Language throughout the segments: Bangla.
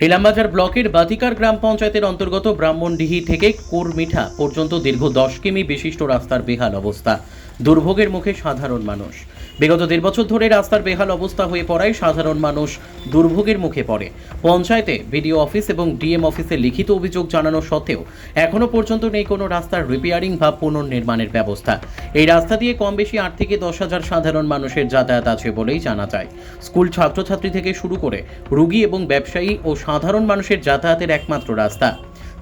ইলামবাজার ব্লকের বাতিকার গ্রাম পঞ্চায়েতের অন্তর্গত ব্রাহ্মণডিহি থেকে কুরমিঠা পর্যন্ত দীর্ঘ দশ কিমি বিশিষ্ট রাস্তার বেহাল অবস্থা। দুর্ভোগের মুখে সাধারণ মানুষ। বিগত দেড় বছর ধরে রাস্তার বেহাল অবস্থা হয়ে পড়ায় সাধারণ মানুষ দুর্ভোগের মুখে পড়ে। পঞ্চায়েতে বিডিও অফিস এবং ডিএম অফিসে লিখিত অভিযোগ জানানো সত্ত্বেও এখনও পর্যন্ত নেই কোনো রাস্তার রিপেয়ারিং বা পুনর্নির্মাণের ব্যবস্থা। এই রাস্তা দিয়ে কম বেশি আট থেকে দশ হাজার সাধারণ মানুষের যাতায়াত আছে বলেই জানা যায়। স্কুল ছাত্রছাত্রী থেকে শুরু করে রুগী এবং ব্যবসায়ী ও সাধারণ মানুষের যাতায়াতের একমাত্র রাস্তা।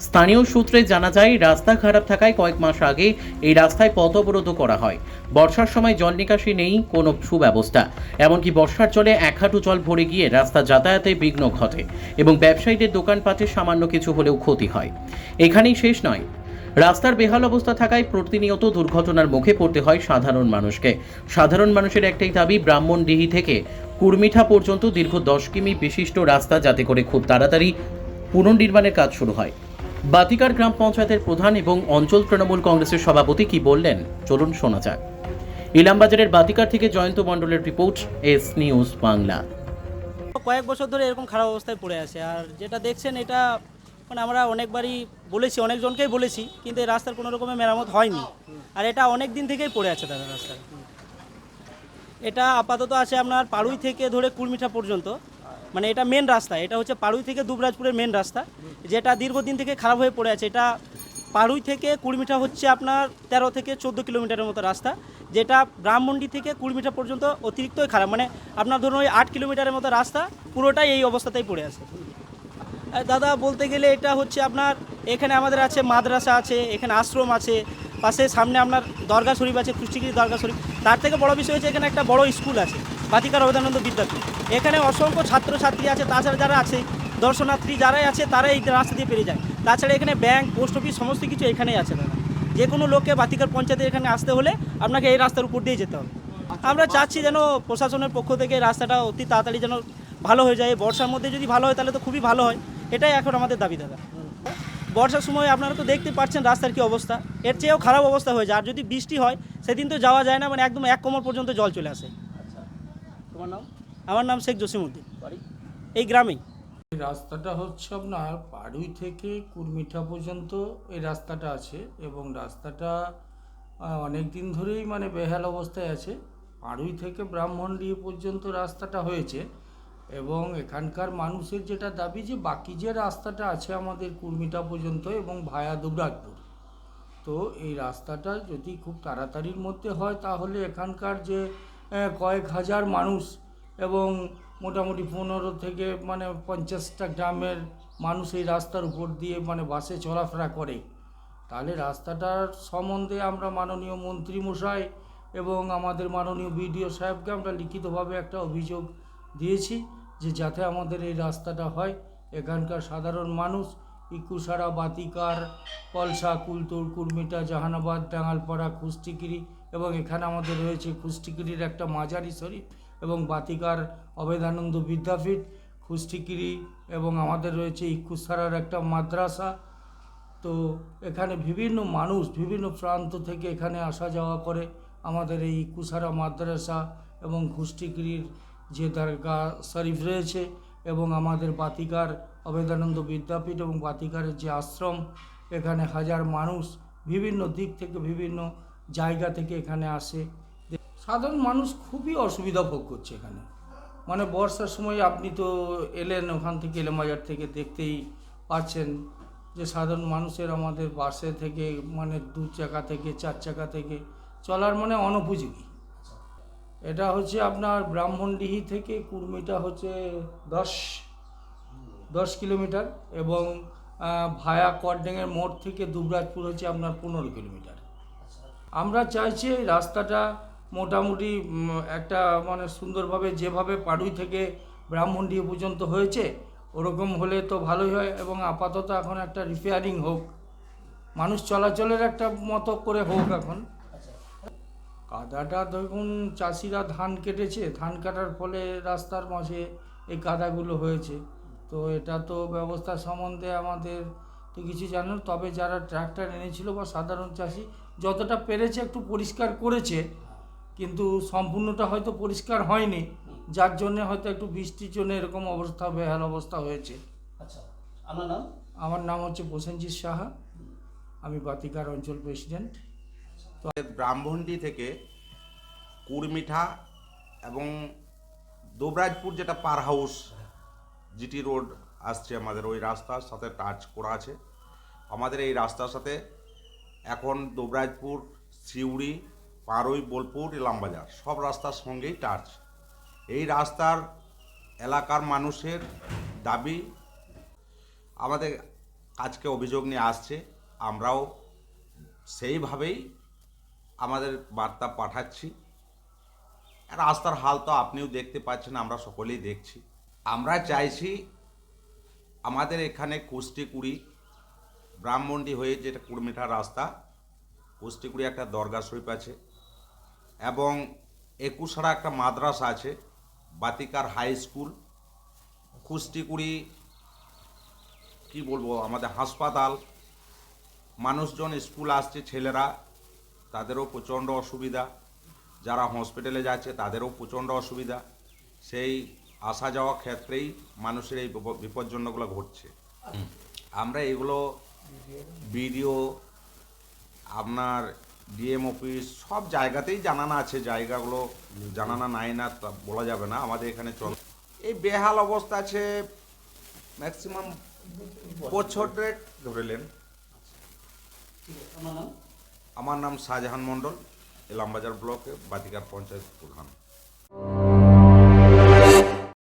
স্থানীয় সূত্রে জানা যায়, রাস্তা খারাপ থাকায় কয়েক মাস আগে এই রাস্তায় পথ অবরোধ করা হয়। বর্ষার সময় জল নিকাশি নেই, কোনো সুব্যবস্থা। এমনকি বর্ষার জলে এক হাঁটু জল ভরে গিয়ে রাস্তা যাতায়াতে বিঘ্ন ঘটে এবং ব্যবসায়ীদের দোকানপাটে সামান্য কিছু হলেও ক্ষতি হয়। এখানেই শেষ নয়। রাস্তার বেহাল অবস্থা থাকায় প্রতিনিয়ত দুর্ঘটনার মুখে পড়তে হয় সাধারণ মানুষকে। সাধারণ মানুষের একটাই দাবি ব্রাহ্মণডিহি থেকে কুর্মিঠা পর্যন্ত দীর্ঘ দশ কিমি বিশিষ্ট রাস্তা যাতে করে খুব তাড়াতাড়ি পুনর্নির্মাণের কাজ শুরু হয়। বাতিকার গ্রাম পঞ্চায়েতের প্রধান এবং অঞ্চল তৃণমূল কংগ্রেসের সভাপতি কি বললেন? চলুন শোনা যাক। ইলামবাজারের বাতিকার থেকে জয়ন্ত মণ্ডলের রিপোর্ট, এস নিউজ বাংলা। কয়েক বছর ধরে এরকম খারাপ অবস্থায় পড়ে আছে। আর যেটা দেখছেন এটা মানে আমরা অনেকবারই বলেছি, অনেকজনকেই বলেছি, কিন্তু এই রাস্তার কোনো রকমের মেরামত হয়নি। আর এটা অনেক দিন থেকেই পড়ে আছে দাদা রাস্তায়। এটা আপাতত আছে আপনার পাড়ুই থেকে ধরে কুলমিঠা পর্যন্ত। মানে এটা মেন রাস্তা, এটা হচ্ছে পাড়ুই থেকে দুবরাজপুরের মেন রাস্তা, যেটা দীর্ঘদিন থেকে খারাপ হয়ে পড়ে আছে। এটা পাড়ুই থেকে কুড়মিঠা হচ্ছে আপনার তেরো থেকে চোদ্দ কিলোমিটারের মতো রাস্তা, যেটা ব্রাহ্মণডি থেকে কুড়মিঠা পর্যন্ত অতিরিক্তই খারাপ। মানে আপনার ধরুন ওই আট কিলোমিটারের মতো রাস্তা পুরোটাই এই অবস্থাতেই পড়ে আছে। দাদা, বলতে গেলে এটা হচ্ছে আপনার, এখানে আমাদের আছে মাদ্রাসা আছে, এখানে আশ্রম আছে, পাশে সামনে আপনার দরগা শরীফ আছে, কুষ্টিগিরি দরগা শরীফ। তার থেকে বড় বিষয় হচ্ছে এখানে একটা বড় স্কুল আছে। বাতিকার অবদানন্দ বিদ্যাপীঠ। এখানে অসংখ্য ছাত্রছাত্রী আছে, তাছাড়া যারা আছে, দর্শনার্থী যারাই আছে, তারাই এই রাস্তা দিয়ে পেরিয়ে যায়। তাছাড়া এখানে ব্যাংক, পোস্ট অফিস, সমস্ত কিছু এখানেই আছে দাদা। যে কোনো লোককে বাতিকার পঞ্চায়েতে এখানে আসতে হলে আপনাকে এই রাস্তার উপর দিয়ে যেতে হবে। আমরা চাচ্ছি যেন প্রশাসনের পক্ষ থেকে রাস্তাটা অতি তাড়াতাড়ি যেন ভালো হয়ে যায়। বর্ষার মধ্যে যদি ভালো হয়, তাহলে তো খুবই ভালো হয়। এটাই এখন আমাদের দাবি দাদা। বর্ষার সময় আপনারা তো দেখতে পাচ্ছেন রাস্তার কি অবস্থা। এর চেয়েও খারাপ অবস্থা হয়ে যায়। আর যদি বৃষ্টি হয়, সেদিন তো যাওয়া যায় না মানে একদম এক কোমর পর্যন্ত জল চলে আসে। তোমার নাম? আমার নাম শেখ জসিমুদ্দিন এই গ্রামেই। এই রাস্তাটা হচ্ছে আপনার পাড়ুই থেকে কুরমিঠা পর্যন্ত এই রাস্তাটা আছে এবং রাস্তাটা অনেক দিন ধরেই মানে বেহাল অবস্থায় আছে। পাড়ুই থেকে ব্রাহ্মণডিহি পর্যন্ত রাস্তাটা হয়েছে এবং এখানকার মানুষের যেটা দাবি যে বাকি যে রাস্তাটা আছে আমাদের কুরমিঠা পর্যন্ত এবং ভায়া দুবরাজপুর। তো এই রাস্তাটা যদি খুব তাড়াতাড়ির মধ্যে হয় তাহলে এখানকার যে কয়েক হাজার মানুষ এবং মোটামুটি পনেরো থেকে মানে পঞ্চাশটা গ্রামের মানুষ এই রাস্তার উপর দিয়ে মানে বাসে চলাফেরা করে। তাহলে রাস্তাটার সম্বন্ধে আমরা মাননীয় মন্ত্রী মশাই এবং আমাদের মাননীয় বিডিও সাহেবকে আমরা লিখিতভাবে একটা অভিযোগ দিয়েছি যে যাতে আমাদের এই রাস্তাটা হয়। এখানকার সাধারণ মানুষ ইকুসারা, বাতিকার, পলসা, কুলতুর, কুর্মিটা, জাহানাবাদ টাঙ্গালপাড়া কুষ্টিগিরি এবং এখানে আমাদের রয়েছে কুষ্টিগিরির একটা মাজারি শরীফ এবং বাতিকার অবেদানন্দ বিদ্যাপীঠ কুষ্টিগিরি এবং আমাদের রয়েছে ইকুসারার একটা মাদ্রাসা। তো এখানে বিভিন্ন মানুষ বিভিন্ন প্রান্ত থেকে এখানে আসা যাওয়া করে আমাদের এই কুসারা মাদ্রাসা এবং কুষ্টিগিরির যে দরগা শরীফ রয়েছে এবং আমাদের বাতিকার অবেদানন্দ বিদ্যাপীঠ এবং বাতিকারের যে আশ্রম, এখানে হাজার মানুষ বিভিন্ন দিক থেকে, বিভিন্ন জায়গা থেকে এখানে আসে। সাধারণ মানুষ খুবই অসুবিধা ভোগ করছে এখানে। মানে বর্ষার সময় আপনি তো এলেন, ওখান থেকে এলেমাজার থেকে দেখতেই পাচ্ছেন যে সাধারণ মানুষের আমাদের বাসে থেকে মানে দু চাকা থেকে, চার চাকা থেকে চলার মানে অনুপযোগী। এটা হচ্ছে আপনার ব্রাহ্মণডিহি থেকে কুর্মিটা হচ্ছে দশ দশ কিলোমিটার এবং ভায়া করডেঙ্গের মোড় থেকে দুবরাজপুর হচ্ছে আপনার পনেরো কিলোমিটার। আমরা চাইছি এই রাস্তাটা মোটামুটি একটা মানে সুন্দরভাবে যেভাবে পাড়ুই থেকে ব্রাহ্মণডিহি পর্যন্ত হয়েছে, ওরকম হলে তো ভালোই হয় এবং আপাতত এখন একটা রিপেয়ারিং হোক। মানুষ চলাচলের একটা মতো করে হোক এখন। কাদাটা দেখুন চাষিরা ধান কেটেছে। ধান কাটার ফলে রাস্তার মাঝে এই কাদাগুলো হয়েছে। তো এটা তো ব্যবস্থা সম্বন্ধে আমাদের তো কিছু জানেন। তবে যারা ট্রাক্টর এনেছিল বা সাধারণ চাষি যতটা পেরেছে একটু পরিষ্কার করেছে কিন্তু সম্পূর্ণটা হয়তো পরিষ্কার হয়নি। যার জন্য হয়তো একটু বৃষ্টির জন্য এরকম অবস্থা বেহাল অবস্থা হয়েছে। আচ্ছা আপনার নাম? আমার নাম হচ্ছে প্রসেনজিৎ সাহা। আমি বাতিকার অঞ্চল প্রেসিডেন্ট। ব্রাহ্মণডি থেকে কুড়মিঠা এবং দোবরাজপুর যেটা পার হাউস, জিটি রোড আসছে আমাদের ওই রাস্তার সাথে টাচ করা আছে। আমাদের এই রাস্তার সাথে এখন দোবরাজপুর, সিউড়ি, পারই, বোলপুর, ইলামবাজার সব রাস্তার সঙ্গেই টাচ। এই রাস্তার এলাকার মানুষের দাবি, আমাদের আজকে অভিযোগ নিয়ে আসছে, আমরাও সেইভাবেই আমাদের বার্তা পাঠাচ্ছি। রাস্তার হাল তো আপনিও দেখতে পাচ্ছেন, আমরা সকলেই দেখছি। আমরা চাইছি আমাদের এখানে কুষ্টিকুড়ি ব্রাহ্মণডি হয়ে যেটা কুড়মিঠার রাস্তা কুষ্টিকুড়ি একটা দরগা শরীফ আছে এবং একুশাড়া একটা মাদ্রাসা আছে, বাতিকার হাই স্কুল। কুষ্টিকুড়ি কি বলব, আমাদের হাসপাতাল, মানুষজন স্কুল আসছে, ছেলেরা তাদেরও প্রচণ্ড অসুবিধা। যারা হসপিটালে যাচ্ছে তাদেরও প্রচণ্ড অসুবিধা। সেই আসা যাওয়া ক্ষেত্রেই মানুষের এই বিপ- বিপজ্জনকগুলো ঘটছে। আমরা এগুলো বিডিও আপনার ডিএম অফিস সব জায়গাতেই জানানো আছে। জায়গাগুলো জানানো নাই না তা বলা যাবে না। আমাদের এখানে চল এই বেহাল অবস্থা আছে ম্যাক্সিমাম বছর ধরেলেন আপনার নাম? আমার নাম শাহজাহান মণ্ডল এলামবাজার ব্লকে বাতিকার পঞ্চায়েত প্রধান।